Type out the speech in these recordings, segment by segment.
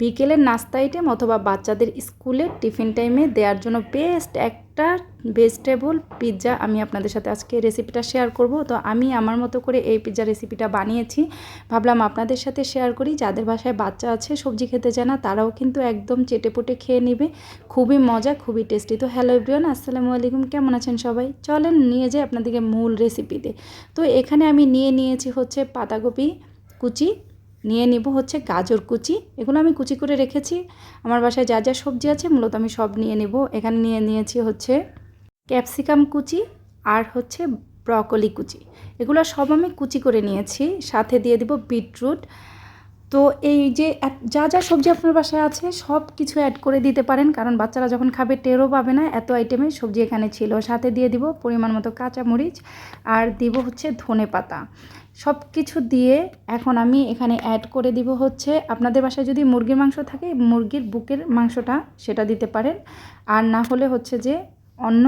বিকেলের নাস্তা আইটেম অথবা বাচ্চাদের স্কুলের টিফিন টাইমে দেওয়ার জন্য বেস্ট একটা ভেজিটেবল পিৎজা আমি আপনাদের সাথে আজকে রেসিপিটা শেয়ার করব। তো আমি আমার মতো করে এই পিৎজা রেসিপিটা বানিয়েছি। ভাবলাম আপনাদের সাথে শেয়ার করি। যাদের বাসায় বাচ্চা আছে, সবজি খেতে চায় না, তারাও কিন্তু একদম চেটেপুটে খেয়ে নেবে। খুবই মজা, খুবই টেস্টি তো হ্যালো এভরিওয়ান আসসালামু আলাইকুম। কেমন আছেন সবাই? চলেন নিয়ে যাই আপনাদেরকে মূল রেসিপিতে তো এখানে আমি নিয়ে নিয়েছি হচ্ছে পাতাকপি কুচি নিয়ে নিব হচ্ছে গাজর কুচি। এগুলো আমি কুচি করে রেখেছি। আমার বাসায় যা যা সবজি আছে মূলত আমি সব নিয়ে নিব। এখানে নিয়ে নিয়েছি হচ্ছে ক্যাপসিকাম কুচি আর হচ্ছে ব্রকলি কুচি। এগুলো সব আমি কুচি করে নিয়েছি। সাথে দিয়ে দিব বিটরুট। তো এই যে যা যা সবজি আপনার বাসায় আছে সব কিছু অ্যাড করে দিতে পারেন। কারণ বাচ্চারা যখন খাবে টেরও পাবে না, এত আইটেমের সবজি এখানে ছিল। সাথে দিয়ে দিব পরিমাণ মতো কাঁচামরিচ। আর দিব হচ্ছে ধনে পাতা সব কিছু দিয়ে এখন আমি এখানে অ্যাড করে দিব হচ্ছে, আপনাদের বাসায় যদি মুরগির মাংস থাকে, মুরগির বুকের মাংসটা সেটা দিতে পারেন। আর না হলে হচ্ছে যে অন্য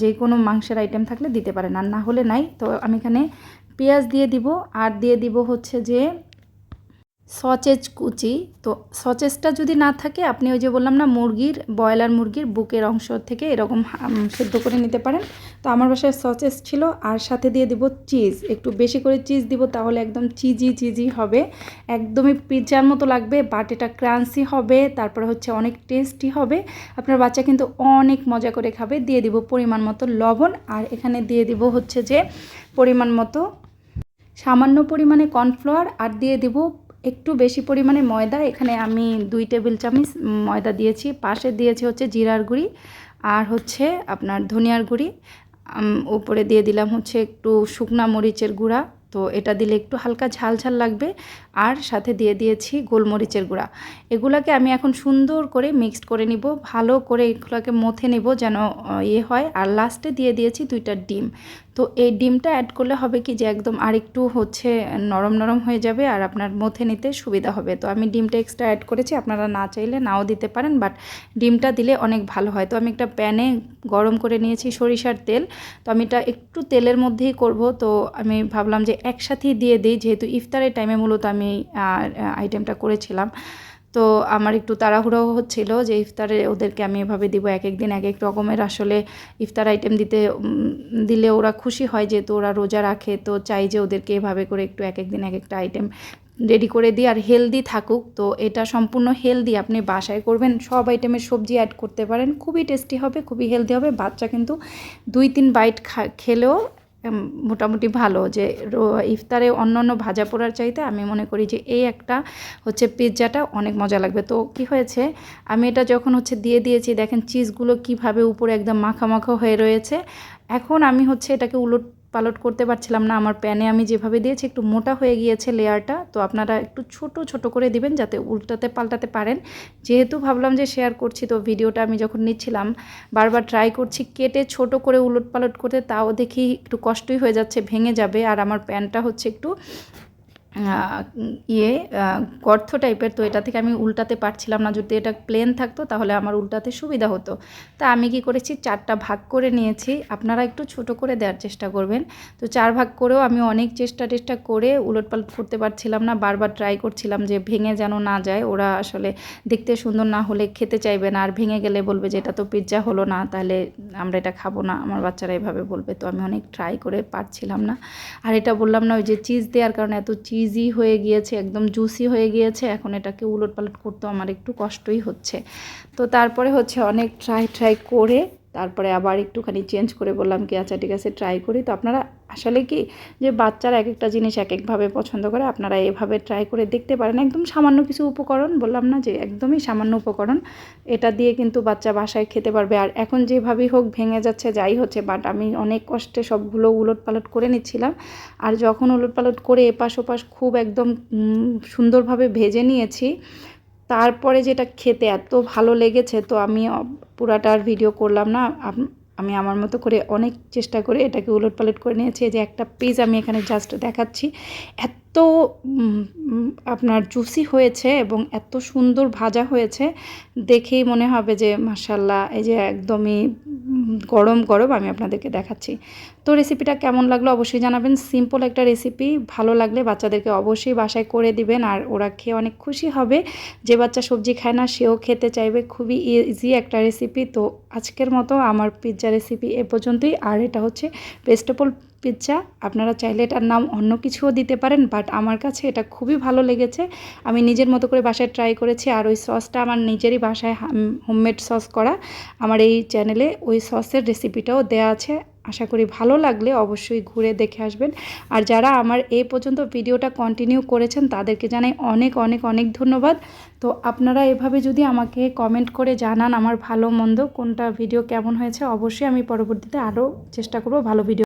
যে কোনো মাংসের আইটেম থাকলে দিতে পারেন। আর না হলে নাই, তো আমি এখানে পেঁয়াজ দিয়ে দিব। আর দিয়ে দিব হচ্ছে যে সচেজ কুচি। তো সচেজটা যদি না থাকে, আপনি ওই যে বললাম না, মুরগির, ব্রয়লার মুরগির বুকের অংশ থেকে এরকম সেদ্ধ করে নিতে পারেন। তো আমার বাসায় সচেজ ছিল, আর সাথে দিয়ে দিব চিজ। একটু বেশি করে চিজ দিব, তাহলে একদম চিজি চিজি হবে। একদমই পিৎজার মতো লাগবে বাট এটা ক্রাঞ্চি হবে, তারপরে হচ্ছে অনেক টেস্টি হবে। আপনার বাচ্চা কিন্তু অনেক মজা করে খাবে। দিয়ে দিব পরিমাণ মতো লবণ, আর এখানে দিয়ে দিব হচ্ছে যে পরিমাণ মতো সামান্য পরিমাণে কর্নফ্লাওয়ার আর দিয়ে দিব একটু বেশি পরিমাণে ময়দা। এখানে আমি দুই টেবিল চামচ ময়দা দিয়েছি। পাশে দিয়েছি হচ্ছে জিরার গুঁড়ি আর হচ্ছে আপনার ধনিয়ার গুঁড়ি। উপরে দিয়ে দিলাম হচ্ছে একটু শুকনা মরিচের গুঁড়া। তো এটা দিলে একটু হালকা ঝাল ঝাল লাগবে। আর সাথে দিয়ে দিয়েছি গোলমরিচের গুঁড়া। এগুলাকে আমি এখন সুন্দর করে মিক্সড করে নিব। ভালো করে এগুলোকে মথে নিব যেন ইয়ে হয়। আর লাস্টে দিয়ে দিয়েছি দুইটা ডিম। তো এই ডিমটা অ্যাড করলে হবে কি যে একদম আরেকটু হচ্ছে নরম নরম হয়ে যাবে আর আপনার মথে নিতে সুবিধা হবে। তো আমি ডিমটা এক্সট্রা অ্যাড করেছি, আপনারা না চাইলে নাও দিতে পারেন বাট ডিমটা দিলে অনেক ভালো হয়। তো আমি একটা প্যানে গরম করে নিয়েছি সরিষার তেল। তো আমি এটা একটু তেলের মধ্যেই করব। তো আমি ভাবলাম যে একসাথেই দিয়ে দিই, যেহেতু ইফতারের টাইমে মূলত আমি আইটেমটা করেছিলাম। তো আমার একটু তাড়াহুড়ো হচ্ছিল যে ইফতারে ওদেরকে আমি এভাবে দিব এক এক দিন, এক এক রকমের আসলে ইফতার আইটেম দিতে দিলে ওরা খুশি হয় যেহেতু ওরা রোজা রাখে, তো চাই যে ওদেরকে এভাবে করে একটু এক এক দিন, এক একটা আইটেম রেডি করে দিই আর হেলদি থাকুক। তো এটা সম্পূর্ণ হেলদি আপনি বাসায় করবেন, সব আইটেমের সবজি অ্যাড করতে পারেন, খুবই টেস্টি হবে, খুবই হেলদি হবে। বাচ্চা কিন্তু দুই, তিন বাইট খা, খেলেও মোটামুটি ভালো যে ইফতারে অন্য অন্য ভাজা পোড়ার চাইতে আমি মনে করি যে এই একটা হচ্ছে পিৎজাটা অনেক মজা লাগবে। তো কি হয়েছে? আমি এটা যখন হচ্ছে দিয়ে দিয়েছি, দেখেন চিজগুলো কীভাবে উপরে একদম মাখা মাখা হয়ে রয়েছে। এখন আমি হচ্ছে এটাকে উলট পালট করতে পারছিলাম না। আমার প্যানে আমি যেভাবে দিয়েছি, একটু মোটা হয়ে গিয়েছে লেয়ারটা। তো আপনারা একটু ছোট ছোট করে দিবেন যাতে উল্টাতে পাল্টাতে পারেন। যেহেতু ভাবলাম যে শেয়ার করছি, তো ভিডিওটা আমি যখন নিচ্ছিলাম, বারবার ট্রাই করছি, কেটে ছোট করে উলট পালট করতে, তাও দেখি একটু কষ্টই হয়ে যাচ্ছে, ভেঙে যাবে। আর আমার প্যানটা হচ্ছে একটু ইয়ে গর্থ টাইপের তো এটা থেকে আমি উল্টাতে পারছিলাম না। যদি এটা প্লেন থাকতো, তাহলে আমার উল্টাতে সুবিধা হতো। তা আমি কি করেছি, চারটা ভাগ করে নিয়েছি। আপনারা একটু ছোট করে দেওয়ার চেষ্টা করবেন। তো চার ভাগ করেও আমি অনেক চেষ্টা টেষ্টা করে উলট পালট করতে পারছিলাম না। বারবার ট্রাই করছিলাম যে ভেঙে যেন না যায়। ওরা আসলে দেখতে সুন্দর না হলে খেতে চাইবে না। আর ভেঙে গেলে বলবে যে, এটা তো পিৎজা হলো না, তাহলে আমরা এটা খাব না। আমার বাচ্চারা এভাবে বলবে। তো আমি অনেক ট্রাই করে পারছিলাম না। আর এটা বললাম না, ওই যে চিজ দেওয়ার কারণে এত চিজি হয়ে গিয়েছে, একদম জুসি হয়ে গিয়েছে। এখন এটাকে উলট পালট আমার একটু কষ্টই হচ্ছে। তো তারপরে হচ্ছে অনেক ট্রাই ট্রাই করে, তারপরে আবার একটুখানি চেঞ্জ করে বললাম কি আচ্ছা ঠিক আছে ট্রাই করি। তো আপনারা আসলে কি যে বাচ্চারা এক একটা জিনিস এক একভাবে পছন্দ করে, আপনারা এভাবে ট্রাই করে দেখতে পারেন। একদম সামান্য কিছু উপকরণ, বললাম না যে একদমই সামান্য উপকরণ, এটা দিয়ে কিন্তু বাচ্চা বাসায় খেতে পারবে। আর এখন যেভাবেই হোক ভেঙে যাচ্ছে, যাই হচ্ছে বাট আমি অনেক কষ্টে সবগুলো উলট পালট করে নিচ্ছিলাম। আর যখন উলট পালট করে এপাশ ওপাশ খুব একদম সুন্দরভাবে ভেজে নিয়েছি, তারপরে যেটা খেতে এত ভালো লেগেছে, তো আমি অ- পুরাটা আর ভিডিও করলাম না। আমি আমার মতো করে অনেক চেষ্টা করে এটাকে উলট পালট করে নিয়েছি। যে একটা পেজ আমি এখানে জাস্ট দেখাচ্ছি। এত এত আপনার জুসি হয়েছে এবং এত সুন্দর ভাজা হয়েছে, দেখেই মনে হবে যে মাসাল্লাহ এই যে একদমই গরম গরম আমি আপনাদেরকে দেখাচ্ছি। তো রেসিপিটা কেমন লাগল অবশ্যই জানাবেন। সিম্পল একটা রেসিপি ভালো লাগলে বাচ্চাদেরকে অবশ্যই বাসায় করে দিবেন আর ওরা খেয়ে অনেক খুশি হবে। যে বাচ্চা সবজি খায় না, সেও খেতে চাইবে। খুবই ইজি একটা রেসিপি তো আজকের মতো আমার পিৎজা রেসিপি এ পর্যন্তই। আর এটা হচ্ছে ভেজিটেবল পিৎজা, আপনারা চাইলে এটার নাম অন্য কিছুও দিতে পারেন বাট আমার কাছে এটা খুবই ভালো লেগেছে। আমি নিজের মতো করে বাসায় ট্রাই করেছি, আর ওই সসটা আমার নিজেরই বাসায় হোমমেড সস করা। আমার এই চ্যানেলে ওই সসের রেসিপিটাও দেওয়া আছে। আশা করি ভালো লাগলে অবশ্যই ঘুরে দেখে আসবেন। আর যারা আমার এই পর্যন্ত ভিডিওটা কন্টিনিউ করেছেন, তাদেরকে জানাই অনেক অনেক অনেক ধন্যবাদ। তো আপনারা এভাবে যদি আমাকে কমেন্ট করে জানান আমার ভালো মন্দ, কোনটা ভিডিও কেমন হয়েছে, অবশ্যই আমি পরবর্তীতে আরও চেষ্টা করব ভালো ভিডিও